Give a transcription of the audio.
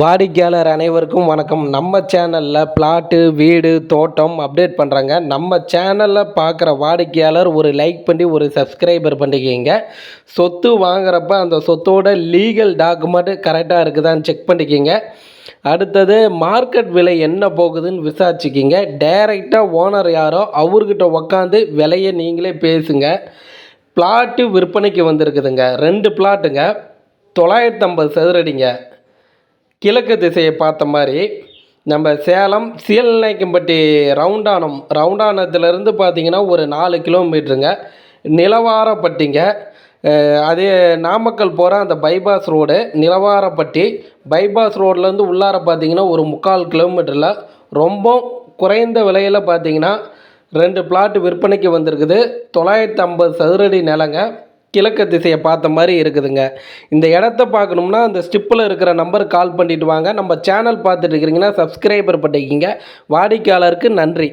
வாடிக்கையாளர் அனைவருக்கும் வணக்கம். நம்ம சேனலில் பிளாட்டு வீடு தோட்டம் அப்டேட் பண்ணுறாங்க நம்ம சேனலில் பார்க்குற வாடிக்கையாளர் ஒரு லைக் பண்ணி ஒரு சப்ஸ்கிரைபர் பண்ணிக்கிங்க. சொத்து வாங்குறப்ப அந்த சொத்தோட லீகல் டாக்குமெண்ட் கரெக்டாக இருக்குதான்னு செக் பண்ணிக்கிங்க. அடுத்தது மார்க்கெட் விலை என்ன போகுதுன்னு விசாரிச்சுக்கிங்க. டைரெக்டாக ஓனர் யாரோ அவர்கிட்ட உக்காந்து விலையை நீங்களே பேசுங்க. பிளாட்டு விற்பனைக்கு வந்திருக்குதுங்க. ரெண்டு பிளாட்டுங்க தொள்ளாயிரத்தி ஐம்பது சதுரடிங்க. கிழக்கு திசையை பார்த்த மாதிரி நம்ம சேலம் சீலநாயக்கம்பட்டி ரவுண்டானம். ரவுண்டானத்துலேருந்து பார்த்தீங்கன்னா ஒரு நாலு கிலோமீட்டருங்க. நிலவாரப்பட்டிங்க. அதே நாமக்கல் போகிற அந்த பைபாஸ் ரோடு நிலவாரப்பட்டி. பைபாஸ் ரோட்லேருந்து உள்ளார பார்த்தீங்கன்னா ஒரு முக்கால் கிலோமீட்டரில். ரொம்ப குறைந்த விலையில் பார்த்தீங்கன்னா ரெண்டு பிளாட் விற்பனைக்கு வந்திருக்குது. தொள்ளாயிரத்தி ஐம்பது சதுரடி நிலங்க. கிழக்கு திசையை பார்த்த மாதிரி இருக்குதுங்க. இந்த இடத்த பார்க்கணும்னா அந்த ஸ்டிப்பில் இருக்கிற நம்பருக்கு கால் பண்ணிவிட்டு வாங்க. நம்ம சேனல் பார்த்துட்டு இருக்கிறீங்கன்னா சப்ஸ்கிரைபர் பண்ணிக்கிங்க வாடிக்கையாளருக்கு நன்றி.